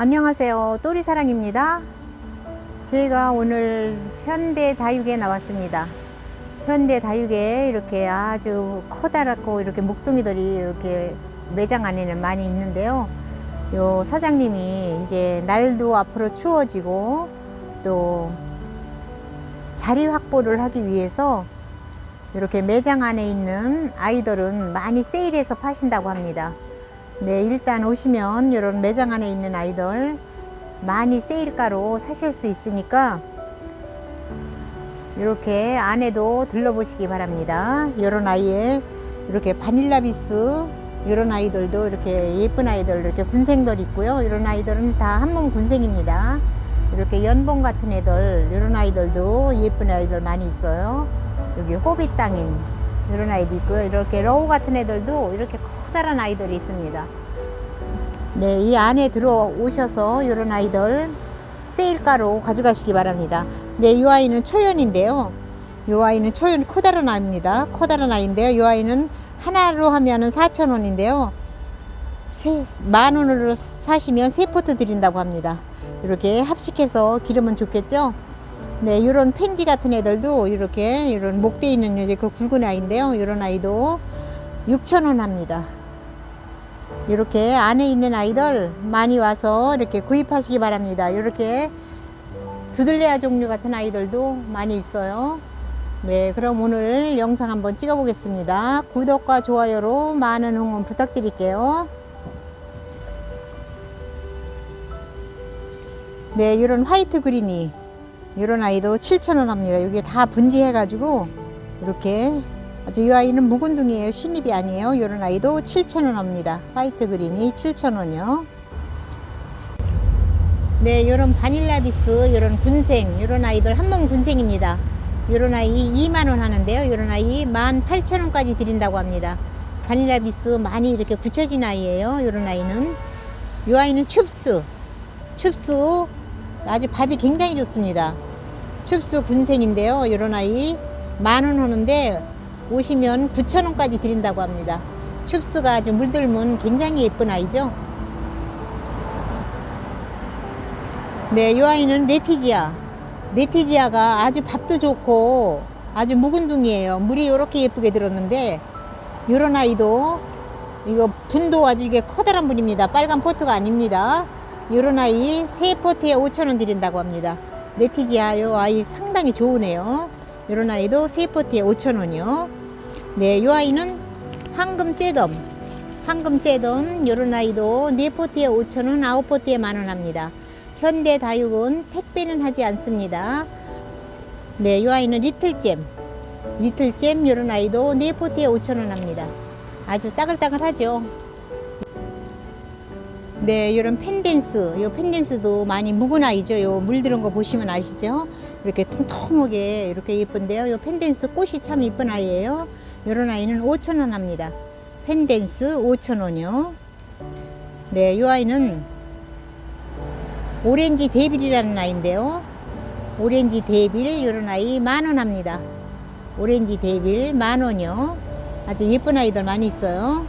안녕하세요. 또리사랑입니다. 제가 오늘 현대 다육에 나왔습니다. 현대 다육에 이렇게 아주 커다랗고 이렇게 목둥이들이 이렇게 매장 안에는 많이 있는데요. 요 사장님이 이제 날도 앞으로 추워지고 또 자리 확보를 하기 위해서 이렇게 매장 안에 있는 아이들은 많이 세일해서 파신다고 합니다. 네, 일단 오시면 이런 매장 안에 있는 아이들 많이 세일가로 사실 수 있으니까 이렇게 안에도 들러보시기 바랍니다. 이런 아이에 이렇게 바닐라비스 이런 아이들도 이렇게 예쁜 아이들 이렇게 군생들 있고요. 이런 아이들은 다 한몸 군생입니다. 이렇게 연봉 같은 애들 이런 아이들도 예쁜 아이들 많이 있어요. 여기 호빗 땅인 이런 아이도 있고요. 이렇게 러우 같은 애들도 이렇게 커다란 아이들이 있습니다. 네, 이 안에 들어오셔서 이런 아이들 세일가로 가져가시기 바랍니다. 네, 이 아이는 초연인데요. 이 아이는 초연 커다란 아이입니다. 커다란 아이인데요. 이 아이는 하나로 하면은 4,000원인데요. 세, 만 원으로 사시면 세 포트 드린다고 합니다. 이렇게 합식해서 기르면 좋겠죠? 네, 이런 펜지 같은 애들도 이렇게 이런 목대 있는 이제 그 굵은 아이인데요. 이런 아이도 6,000원 합니다. 이렇게 안에 있는 아이들 많이 와서 이렇게 구입하시기 바랍니다. 이렇게 두들레아 종류 같은 아이들도 많이 있어요. 네, 그럼 오늘 영상 한번 찍어 보겠습니다. 구독과 좋아요로 많은 응원 부탁드릴게요. 네, 이런 화이트 그린이 이런 아이도 7,000원 합니다. 이게 다 분지해가지고 이렇게 아주 이 아이는 묵은둥이에요. 신입이 아니에요. 이런 아이도 7,000원 합니다. 화이트 그린이 7,000원이요. 네, 이런 바닐라비스, 이런 군생, 이런 아이들 한 몸 군생입니다. 이런 아이 2만 원 하는데요. 이런 아이 18,000원까지 드린다고 합니다. 바닐라비스 많이 이렇게 굳혀진 아이예요. 이런 아이는 이 아이는 춥스, 춥스 아주 밥이 굉장히 좋습니다. 춥스 군생인데요. 이런 아이 만 원 하는데 오시면 9천 원까지 드린다고 합니다. 춥스가 아주 물들면 굉장히 예쁜 아이죠. 네, 이 아이는 레티지아. 레티지아가 아주 밥도 좋고 아주 묵은둥이에요. 물이 이렇게 예쁘게 들었는데 이런 아이도 이거 분도 아주 이게 커다란 분입니다. 빨간 포트가 아닙니다. 이런 아이 세 포트에 5천 원 드린다고 합니다. 레티지아 이 아이 상당히 좋으네요. 이런 아이도 세 포트에 5천 원이요. 네, 이 아이는 황금 셋덤. 황금 셋덤 이런 아이도 네 포트에 5천 원, 아홉 포트에 만원 합니다. 현대 다육은 택배는 하지 않습니다. 네, 이 아이는 리틀잼. 리틀잼 이런 아이도 네 포트에 5천 원 합니다. 아주 따글따글하죠. 네, 이런 펜댄스, 이 펜댄스도 많이 묵은 아이죠. 요 물들은 거 보시면 아시죠? 이렇게 통통하게 이렇게 예쁜데요. 요 펜댄스 꽃이 참 예쁜 아이예요. 이런 아이는 5천 원 합니다. 펜댄스 5천 원이요. 네, 이 아이는 오렌지 데빌이라는 아이인데요. 오렌지 데빌 이런 아이 만 원 합니다. 오렌지 데빌 만 원이요. 아주 예쁜 아이들 많이 있어요.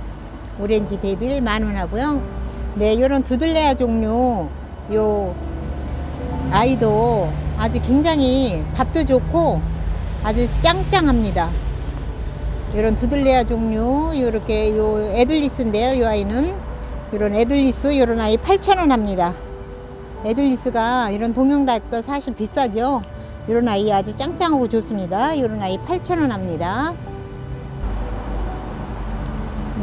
오렌지 데빌 만 원 하고요. 네, 이런 두들레아 종류 요 아이도 아주 굉장히 밥도 좋고 아주 짱짱합니다. 이런 두들레아 종류 요렇게 요 에들리스인데요. 요 아이는 이런 에들리스 이런 아이 8,000원 합니다. 에들리스가 이런 동영닭도 사실 비싸죠. 이런 아이 아주 짱짱하고 좋습니다. 이런 아이 8,000원 합니다.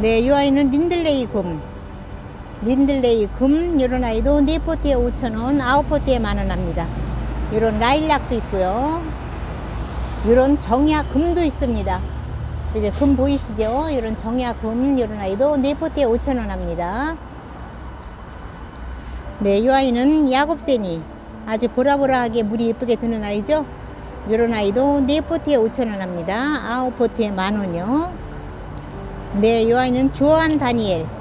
네, 이 아이는 린들레이 금. 린들레이 금 이런 아이도 네 포트에 5,000원, 아홉 포트에 만원 합니다. 이런 라일락도 있고요. 이런 정야 금도 있습니다. 이렇게 금 보이시죠? 이런 정야 금 이런 아이도 네 포트에 5,000원 합니다. 네, 이 아이는 야곱새니 아주 보라보라하게 물이 예쁘게 드는 아이죠. 이런 아이도 네 포트에 5,000원 합니다. 아홉 포트에 만 원이요. 네, 이 아이는 조한 다니엘.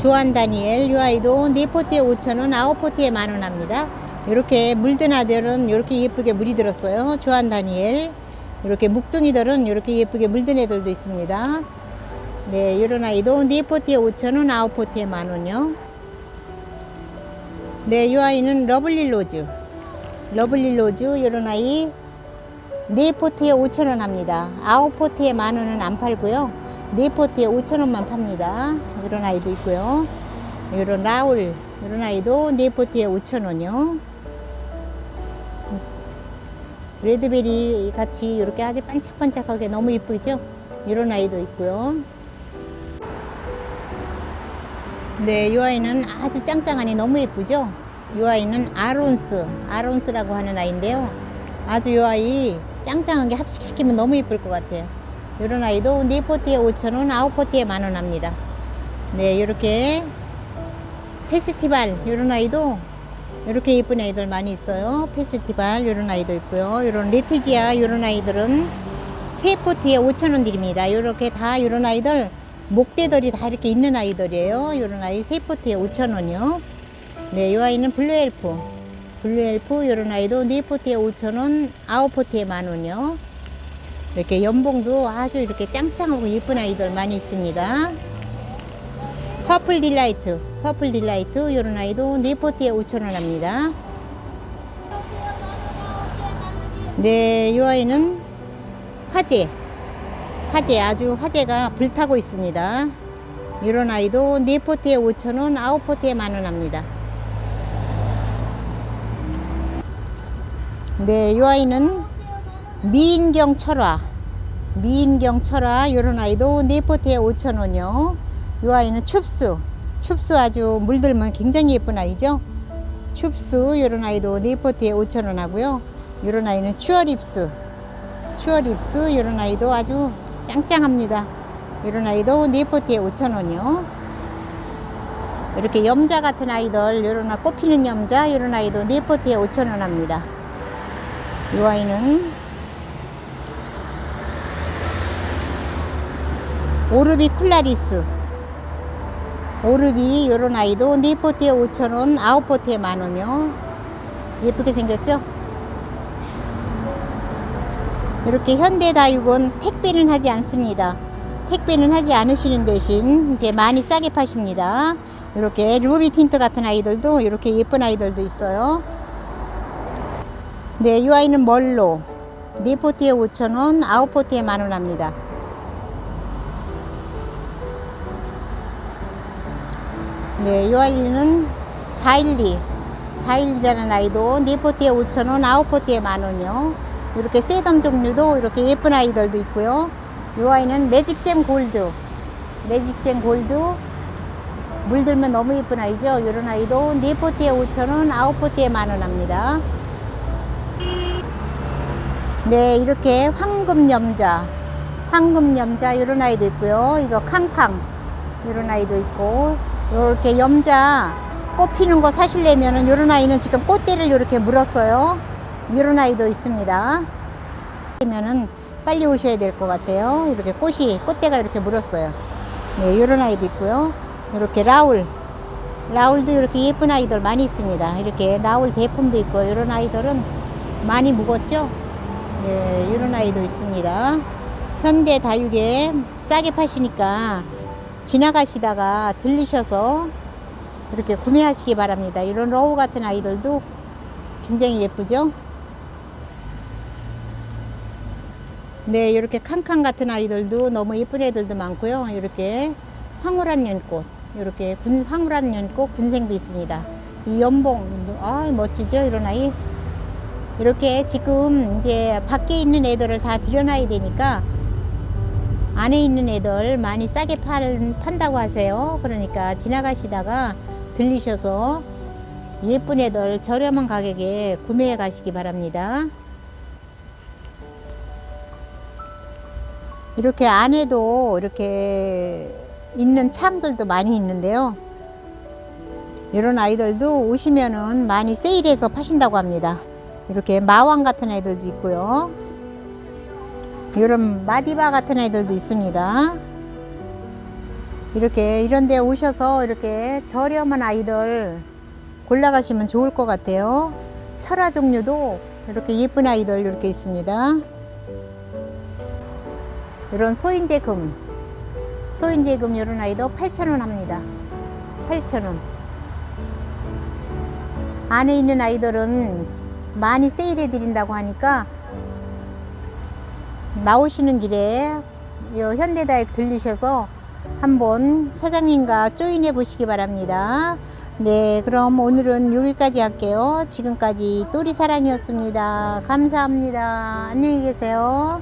조한 다니엘 이 아이도 네 포트에 5,000원, 아홉 포트에 만원 합니다. 이렇게 물든 아들은 이렇게 예쁘게 물이 들었어요. 조한 다니엘. 이렇게 묵둥이들은 이렇게 예쁘게 물든 애들도 있습니다. 네, 이런 아이도 네 포트에 5,000원, 아홉 포트에 만 원요. 네, 이 아이는 러블리 로즈. 러블리 로즈 이런 아이 네 포트에 5천 원 합니다. 아홉 포트에 만 원은 안 팔고요. 네 포트에 5천 원만 팝니다. 이런 아이도 있고요. 이런 라울 이런 아이도 네 포트에 5천 원이요. 레드베리 같이 이렇게 아주 반짝반짝하게 너무 이쁘죠? 이런 아이도 있고요. 네, 이 아이는 아주 짱짱하니 너무 예쁘죠? 이 아이는 아론스, 아론스라고 하는 아이인데요. 아주 이 아이 짱짱하게 합식시키면 너무 예쁠 것 같아요. 이런 아이도 네 포트에 5,000원, 아홉 포트에 만원 합니다. 네, 이렇게 페스티벌 이런 아이도 이렇게 예쁜 아이들 많이 있어요. 페스티벌 이런 아이도 있고요. 이런 레티지아 이런 아이들은 세 포트에 5천 원 드립니다. 이렇게 다 이런 아이들 목대들이 다 이렇게 있는 아이들이에요. 이런 아이 세 포트에 5천 원이요. 네, 이 아이는 블루 엘프. 블루 엘프 이런 아이도 네 포트에 5천 원, 아홉 포트에 만 원이요. 이렇게 연봉도 아주 이렇게 짱짱하고 예쁜 아이들 많이 있습니다. 퍼플 딜라이트, 퍼플 딜라이트 이런 아이도 네 포트에 5천 원 합니다. 네, 이 아이는 화재, 화재 아주 화재가 불타고 있습니다. 이런 아이도 네 포트에 5천 원, 아홉 포트에 만원 합니다. 네, 이 아이는 미인경 철화, 미인경 철화 이런 아이도 네 포트에 5천 원이요. 이 아이는 춥스, 춥스 아주 물들면 굉장히 예쁜 아이죠. 춥스 이런 아이도 네 포트에 5천 원 하고요. 이런 아이는 추어립스, 추어립스 이런 아이도 아주 짱짱합니다. 이런 아이도 네 포트에 5천 원이요. 이렇게 염자 같은 아이들 아 꽃피는 염자 이런 아이도 네 포트에 5천 원 합니다. 이 아이는 오르비 쿨라리스. 오르비 요런 아이도 네 포트에 5천원 아홉 포트에 만원요. 예쁘게 생겼죠? 이렇게 현대다육은 택배는 하지 않습니다. 택배는 하지 않으시는 대신 이제 많이 싸게 파십니다. 이렇게 루비 틴트 같은 아이들도 이렇게 예쁜 아이들도 있어요. 네, 이 아이는 멀로? 네 포트에 5천원 아홉 포트에 만원 합니다 네, 이 아이는 자일리. 자일리라는 아이도 네 포트에 5,000원, 아홉 포트에 만 원이요. 이렇게 세덤 종류도 이렇게 예쁜 아이들도 있고요. 이 아이는 매직잼 골드. 매직잼 골드. 물들면 너무 예쁜 아이죠. 이런 아이도 네 포트에 5,000원, 아홉 포트에 만원 합니다. 네, 이렇게 황금 염자. 황금 염자 이런 아이도 있고요. 이거 캉캉. 이런 아이도 있고 이렇게 염자 꽃 피는 거 사실려면은 이런 아이는 지금 꽃대를 이렇게 물었어요. 이런 아이도 있습니다. 그러면은 빨리 오셔야 될 것 같아요. 이렇게 꽃이 꽃대가 이렇게 물었어요. 네, 이런 아이도 있고요. 이렇게 라울 라울도 이렇게 예쁜 아이들 많이 있습니다. 이렇게 라울 대품도 있고 이런 아이들은 많이 묵었죠. 네, 이런 아이도 있습니다. 현대 다육에 싸게 파시니까 지나가시다가 들리셔서 이렇게 구매하시기 바랍니다. 이런 로우 같은 아이들도 굉장히 예쁘죠? 네, 이렇게 칸칸 같은 아이들도 너무 예쁜 애들도 많고요. 이렇게 황홀한 연꽃, 이렇게 군, 황홀한 연꽃 군생도 있습니다. 이 연봉, 아, 멋지죠? 이런 아이. 이렇게 지금 이제 밖에 있는 애들을 다 들여놔야 되니까 안에 있는 애들 많이 싸게 팔, 판다고 하세요. 그러니까 지나가시다가 들리셔서 예쁜 애들 저렴한 가격에 구매해 가시기 바랍니다. 이렇게 안에도 이렇게 있는 창들도 많이 있는데요. 이런 아이들도 오시면은 많이 세일해서 파신다고 합니다. 이렇게 마왕 같은 애들도 있고요. 이런 마디바 같은 애들도 있습니다. 이렇게 이런 데 오셔서 이렇게 저렴한 아이들 골라가시면 좋을 것 같아요. 철화 종류도 이렇게 예쁜 아이들 이렇게 있습니다. 이런 소인제금, 소인제금 이런 아이도 8,000원 합니다. 8,000원. 안에 있는 아이들은 많이 세일해 드린다고 하니까 나오시는 길에 요 현대다육 들리셔서 한번 사장님과 조인해 보시기 바랍니다. 네, 그럼 오늘은 여기까지 할게요. 지금까지 또리 사랑이었습니다. 감사합니다. 안녕히 계세요.